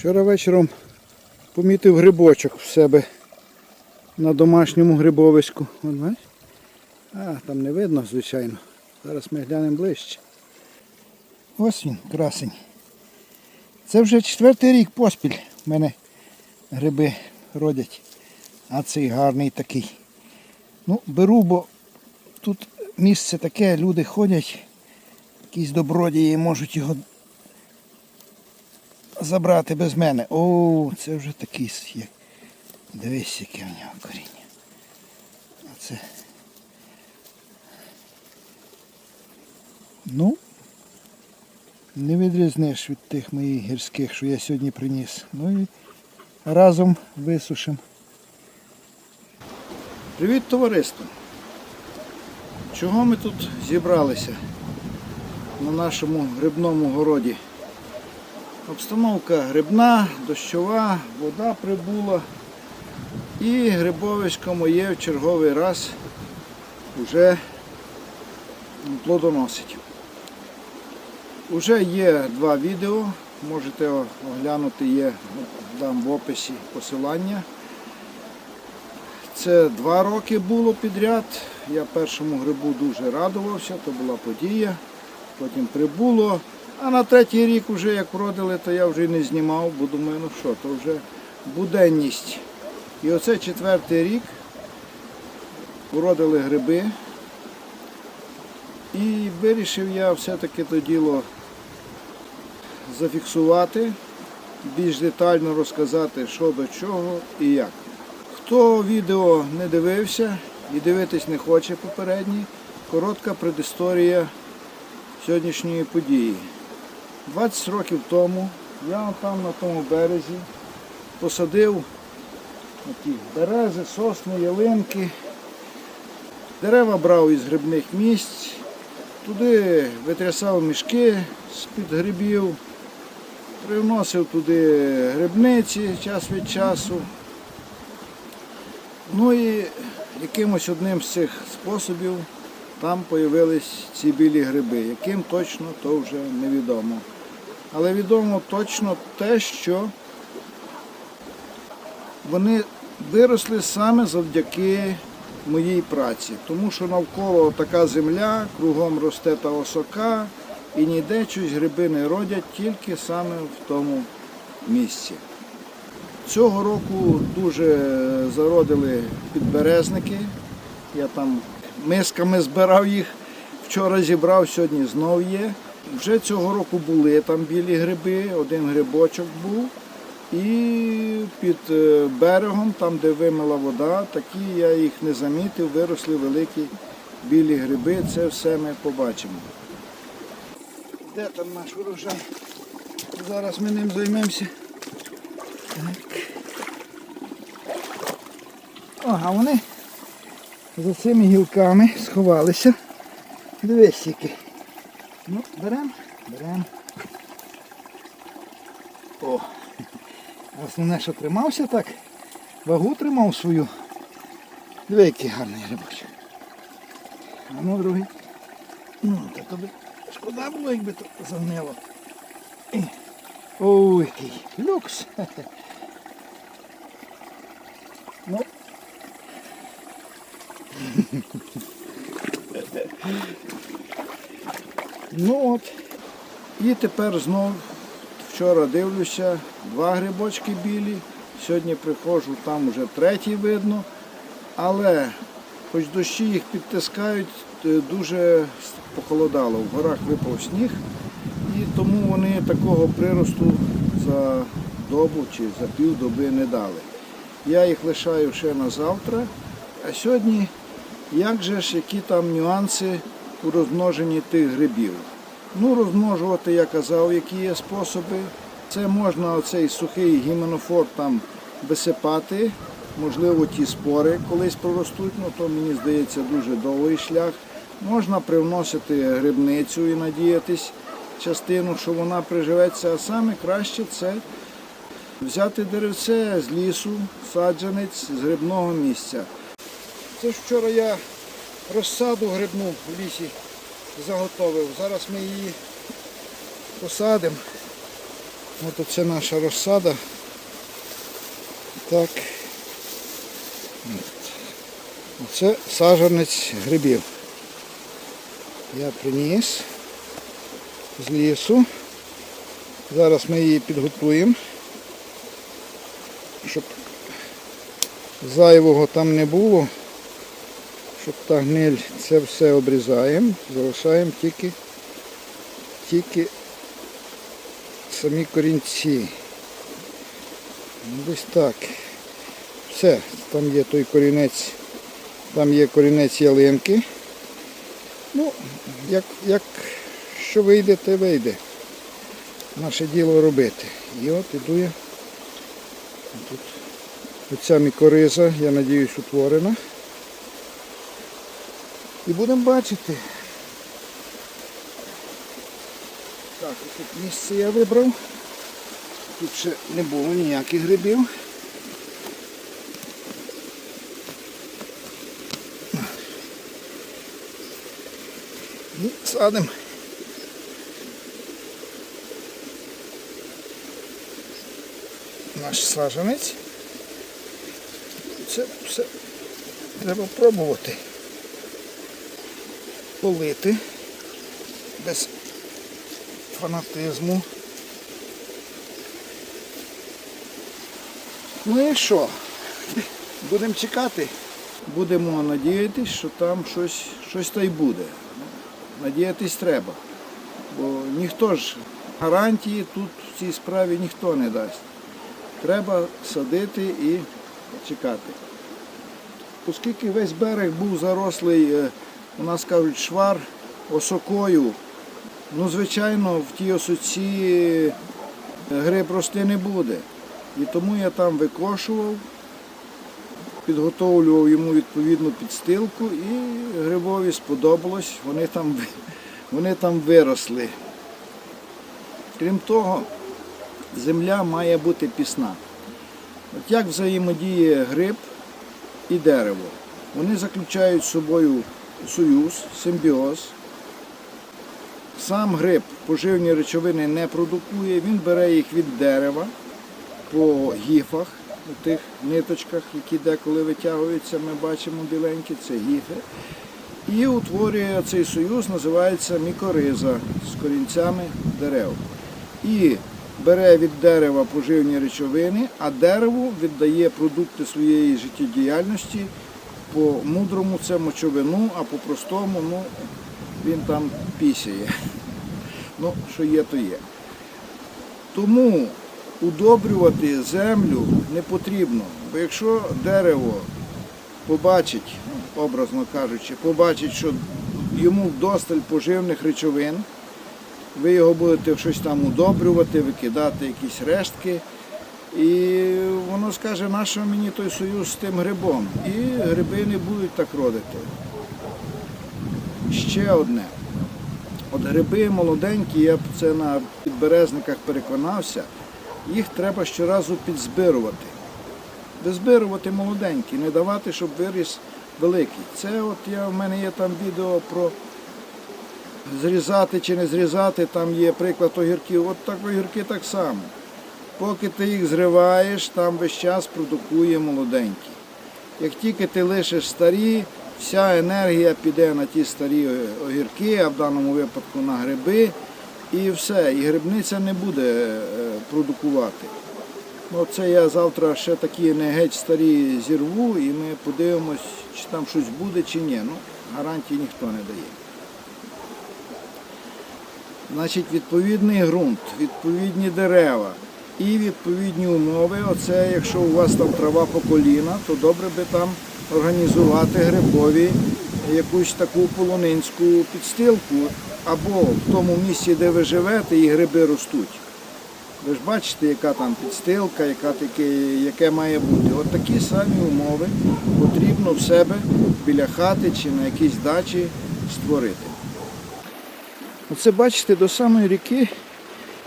Вчора вечором помітив грибочок в себе на домашньому грибовиську. А, там не видно, звичайно. Зараз ми глянемо ближче. Ось він, красень. Це вже четвертий рік поспіль в мене гриби родять. А цей гарний такий. Ну, беру, бо тут місце таке, люди ходять, якісь добродії можуть його забрати без мене. О, це вже такий є. Дивись, яке в нього коріння. А це. Ну, не відрізниш від тих моїх гірських, що я сьогодні приніс. Ну і разом висушимо. Привіт, товариство! Чого ми тут зібралися на нашому грибному городі? Обстановка грибна, дощова, вода прибула. І грибовисько моє в черговий раз вже плодоносить. Уже є два відео, можете оглянути, є, дам в описі посилання. Це два роки було підряд. Я першому грибу дуже радувався, то була подія. Потім прибуло. А на третій рік, вже як вродили, то я вже не знімав, бо думаю, ну що, то вже буденність. І оце четвертий рік вродили гриби. І вирішив я все-таки то діло зафіксувати, більш детально розказати, що до чого і як. Хто відео не дивився і дивитись не хоче попередній, коротка предісторія сьогоднішньої події. 20 років тому я там на тому березі посадив такі берези, сосни, ялинки. Дерева брав із грибних місць, туди витрясав мішки з-під грибів, привносив туди грибниці час від часу. Ну і якимось одним з цих способів там з'явились ці білі гриби. Яким точно, то вже невідомо. Але відомо точно те, що вони виросли саме завдяки моїй праці. Тому що навколо така земля, кругом росте та осока, і ніде щось гриби не родять, тільки саме в тому місці. Цього року дуже зародили підберезники. Я там мисками збирав їх, вчора зібрав, сьогодні знов є. Вже цього року були там білі гриби, один грибочок був. І під е, берегом, там де вимила вода, такі я їх не замітив, виросли великі білі гриби. Це все ми побачимо. Де там наш урожай? Зараз ми ним займемося. Так. О, а вони за цими гілками сховалися. Дивись які. Ну, беремо, беремо. О! Основне, що тримався так, вагу тримав свою. Диви, який гарний грибочок. А ну другий. Ну, то тобі шкода було, якби то загнило. Ой, який люкс. Ну. Ну от. І тепер знов вчора дивлюся, два грибочки білі. Сьогодні приходжу, там вже третій видно. Але хоч дощі їх підтискають, е, дуже похолодало. В горах випав сніг. І тому вони такого приросту за добу чи за півдоби не дали. Я їх лишаю ще на завтра. А сьогодні, як же ж, які там нюанси у розмноженні тих грибів? Ну, розмножувати я казав, які є способи. Це можна оцей сухий гіменофор там висипати. Можливо, ті спори колись проростуть, ну то мені здається дуже довгий шлях. Можна привносити грибницю і надіятись частину, що вона приживеться, а саме краще це взяти деревце з лісу, саджанець з грибного місця. Це ж вчора я розсаду грибну в лісі заготовив. Зараз ми її посадимо. От оце наша розсада. Так. Оце саджанець грибів. Я приніс з лісу. Зараз ми її підготуємо, щоб зайвого там не було, щоб та гниль це все обрізаємо, залишаємо тільки, тільки самі корінці. Десь так. Все, там є той корінець, там є корінець ялинки. Ну, як, як що вийде, те вийде. Наше діло робити. І от іду я. Тут оця мікориза, я надіюсь, утворена. І будемо бачити. Так, тут місце я вибрав. Тут ще не було ніяких грибів. І садимо. Наш саджанець. Це все треба пробувати. Полити без фанатизму. Ну і що? Будемо чекати. Будемо надіятися, що там щось, щось та й буде. Надіятись треба. Бо ніхто ж гарантії тут в цій справі ніхто не дасть. Треба садити і чекати. Оскільки весь берег був зарослий, е, у нас кажуть, швар осокою, ну, звичайно, в тій осоці е, гриб рости не буде. І тому я там викошував, підготовлював йому відповідну підстилку і грибові сподобалось, вони там, вони там виросли. Крім того, земля має бути пісна. От як взаємодіє гриб і дерево? Вони заключають з собою союз, симбіоз. Сам гриб поживні речовини не продукує, він бере їх від дерева по гіфах, тих ниточках, які деколи витягуються, ми бачимо біленькі, це гіфи. І утворює цей союз, називається мікориза з корінцями дерев. І бере від дерева поживні речовини, а дереву віддає продукти своєї життєдіяльності. По мудрому це мочовину, а по простому ну, він там пісяє. Ну, що є, то є. Тому удобрювати землю не потрібно. Бо якщо дерево побачить, ну, образно кажучи, побачить, що йому вдосталь поживних речовин, ви його будете щось там удобрювати, викидати якісь рештки. І воно скаже, нащо мені той союз з тим грибом. І гриби не будуть так родити. Ще одне. От гриби молоденькі, я б це на підберезниках переконався, їх треба щоразу підзбирувати. Визбирувати молоденькі, не давати, щоб виріс великий. Це от я, в мене є там відео про зрізати чи не зрізати, там є приклад огірків. От так огірки так само. Поки ти їх зриваєш, там весь час продукує молоденькі. Як тільки ти лишиш старі, вся енергія піде на ті старі огірки, а в даному випадку на гриби, і все. І грибниця не буде е, продукувати. Ну, це я завтра ще такі не геть старі зірву, і ми подивимось, чи там щось буде, чи ні. Ну, гарантії ніхто не дає. Значить, відповідний ґрунт, відповідні дерева і відповідні умови. Оце, якщо у вас там трава по коліна, то добре би там організувати грибові якусь таку полонинську підстилку або в тому місці, де ви живете, і гриби ростуть. Ви ж бачите, яка там підстилка, яка таке, яке має бути. От такі самі умови потрібно в себе біля хати чи на якійсь дачі створити. Оце бачите, до самої ріки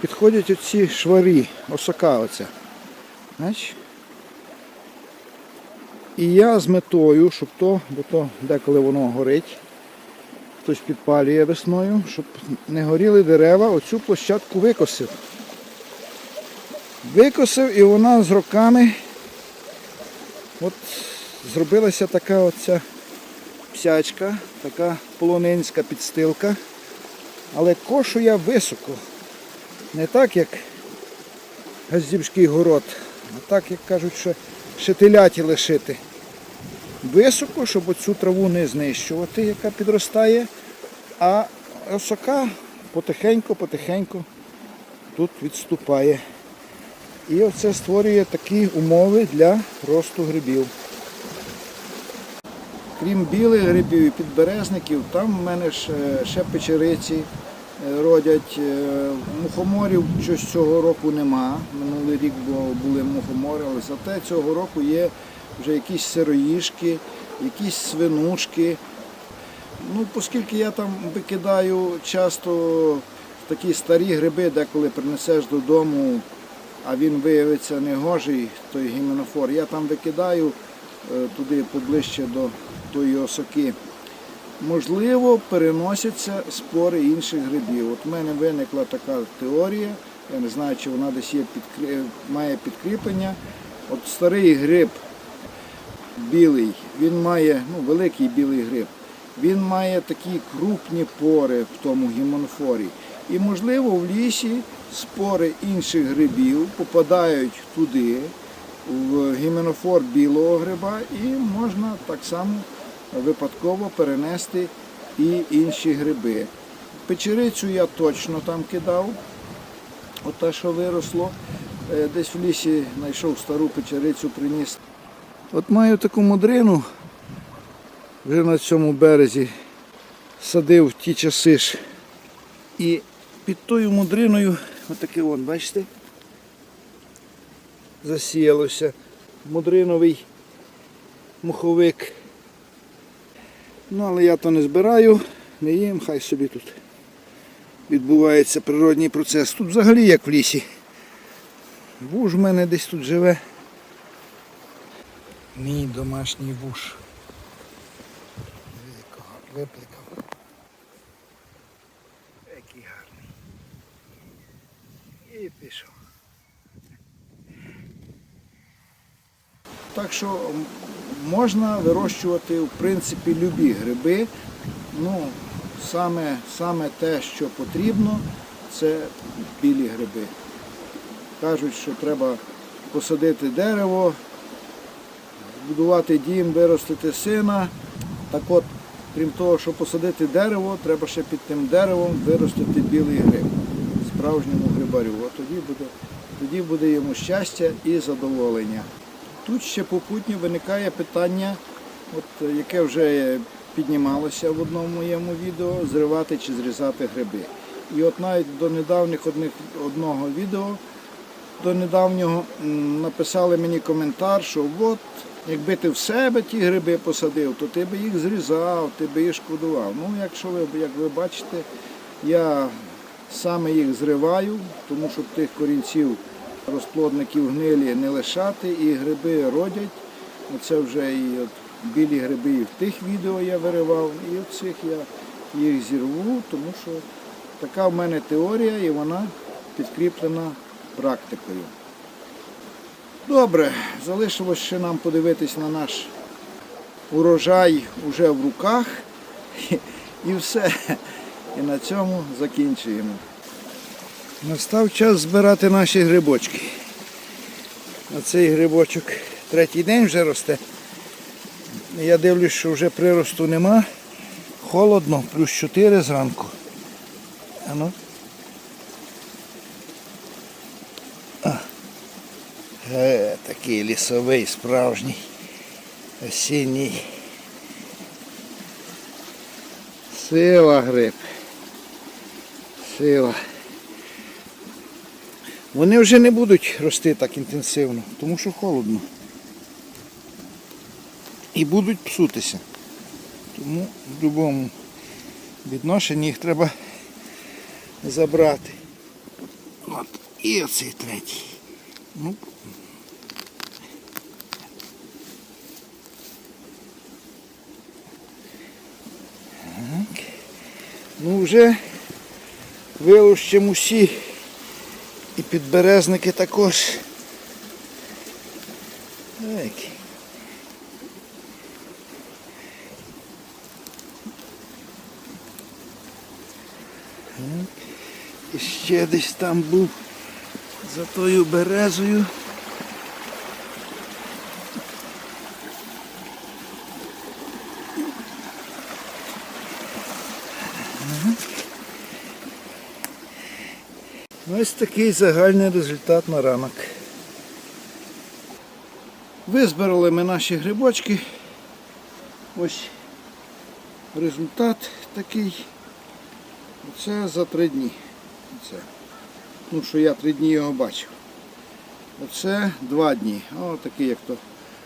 підходять оці шварі, осока оця. Знаєш? І я з метою, щоб то, бо то деколи воно горить, хтось підпалює весною, щоб не горіли дерева, оцю площадку викосив. Викосив і вона з роками от зробилася така оця псячка, така полонинська підстилка. Але кошу я високо. Не так, як газдівський город, а так, як кажуть, що шетеляті лишити. Високо, щоб оцю траву не знищувати, яка підростає, а осока потихеньку-потихеньку тут відступає. І оце створює такі умови для росту грибів. Крім білих грибів і підберезників, там в мене ще, печериці родять. Е, Мухоморів щось цього року нема. Минулий рік були мухомори, але зате цього року є вже якісь сироїшки, якісь свинушки. Ну, оскільки я там викидаю часто такі старі гриби, деколи принесеш додому, а він виявиться негожий, той гіменофор, я там викидаю е, туди поближче до тої осоки. Можливо, переносяться спори інших грибів. От в мене виникла така теорія, я не знаю, чи вона десь є підкрі- має підкріплення. От старий гриб білий, він має, ну, великий білий гриб, він має такі крупні пори в тому гімонфорі. І, можливо, в лісі спори інших грибів попадають туди, в гіменофор білого гриба, і можна так само випадково перенести і інші гриби. Печерицю я точно там кидав, оте, що виросло. Е, Десь в лісі знайшов стару печерицю, приніс. От маю таку мудрину, вже на цьому березі садив в ті часи ж. І під тою мудриною, отакий вон, бачите, засіялося мудриновий муховик. Ну, але я то не збираю, не їм, хай собі тут відбувається природній процес. Тут взагалі як в лісі. Вуж в мене десь тут живе. Мій домашній вуж. Якого Випликав. Який гарний. І пішов. Так що можна вирощувати в принципі любі гриби. Ну, саме, саме те, що потрібно, це білі гриби. Кажуть, що треба посадити дерево, будувати дім, виростити сина. Так от, крім того, що посадити дерево, треба ще під тим деревом виростити білий гриб справжньому грибарю. От тоді буде, тоді буде йому щастя і задоволення. Тут ще попутньо виникає питання, от, яке вже піднімалося в одному моєму відео, зривати чи зрізати гриби. І от навіть до недавніх одних, одного відео, до недавнього написали мені коментар, що от якби ти в себе ті гриби посадив, то ти би їх зрізав, ти би їх шкодував. Ну, якщо ви, як ви бачите, я саме їх зриваю, тому що тих корінців розплодників гнилі не лишати, і гриби родять. Оце вже і от білі гриби і в тих відео я виривав, і от цих я їх зірву, тому що така в мене теорія і вона підкріплена практикою. Добре, залишилось ще нам подивитись на наш урожай уже в руках. І все. І на цьому закінчуємо. Настав час збирати наші грибочки. А цей грибочок третій день вже росте. Я дивлюсь, що вже приросту нема. Холодно, плюс 4 зранку. А. Е, такий лісовий, справжній, осінній. Сила гриб. Сила. Вони вже не будуть рости так інтенсивно, тому що холодно. І будуть псутися. Тому в будь-якому відношенні їх треба забрати. От. І оцей третій. Ну. Так. Ну вже вилущимо усі І підберезники також. Так. І ще десь там був за тою березою. Ось такий загальний результат на ранок. Визбирали ми наші грибочки. Ось результат такий. Оце за три дні. Оце. Ну, що я три дні його бачив. Оце два дні. О, такий, як то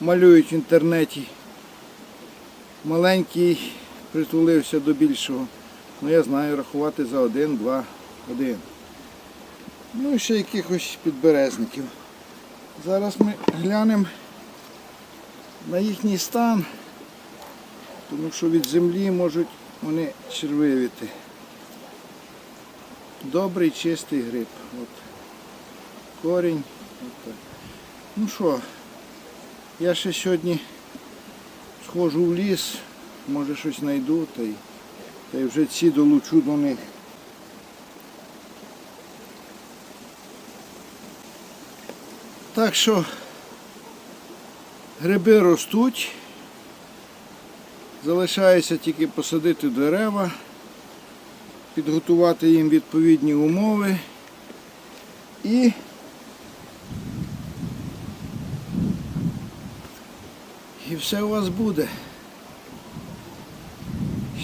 малюють в інтернеті. Маленький притулився до більшого. Ну я знаю рахувати за один, два, один. Ну і ще якихось підберезників. Зараз ми глянемо на їхній стан, тому що від землі можуть вони червивіти. Добрий чистий гриб. От. Корінь. От так. Ну що, я ще сьогодні схожу в ліс, може щось знайду, та й, та й вже ці долучу до них. Так що гриби ростуть. Залишається тільки посадити дерева, підготувати їм відповідні умови і і все у вас буде.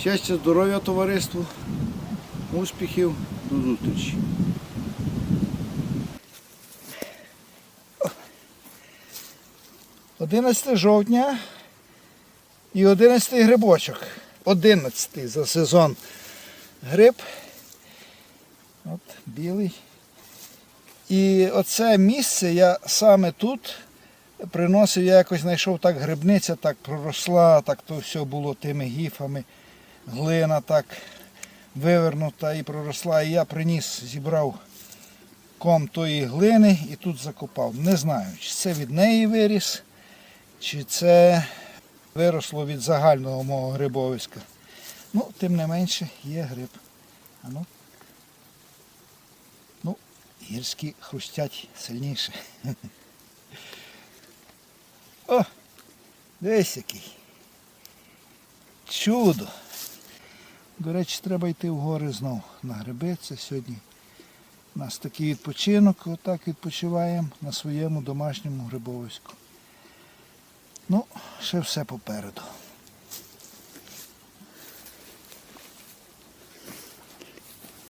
Щастя, здоров'я товариству, успіхів, до зустрічі. 11 жовтня і 11 грибочок. 11 за сезон гриб. От білий. І оце місце я саме тут приносив, я якось знайшов так грибниця, так проросла, так то все було тими гіфами. Глина так вивернута і проросла. І я приніс, зібрав ком тої глини і тут закопав. Не знаю, чи це від неї виріс чи це виросло від загального мого грибовиська. Ну, тим не менше є гриб. А ну. Ну, гірські хрустять сильніше. О! Десь який. Чудо! До речі, треба йти в гори знов на гриби. Це сьогодні у нас такий відпочинок, отак відпочиваємо на своєму домашньому грибовиську. Ну, ще все попереду.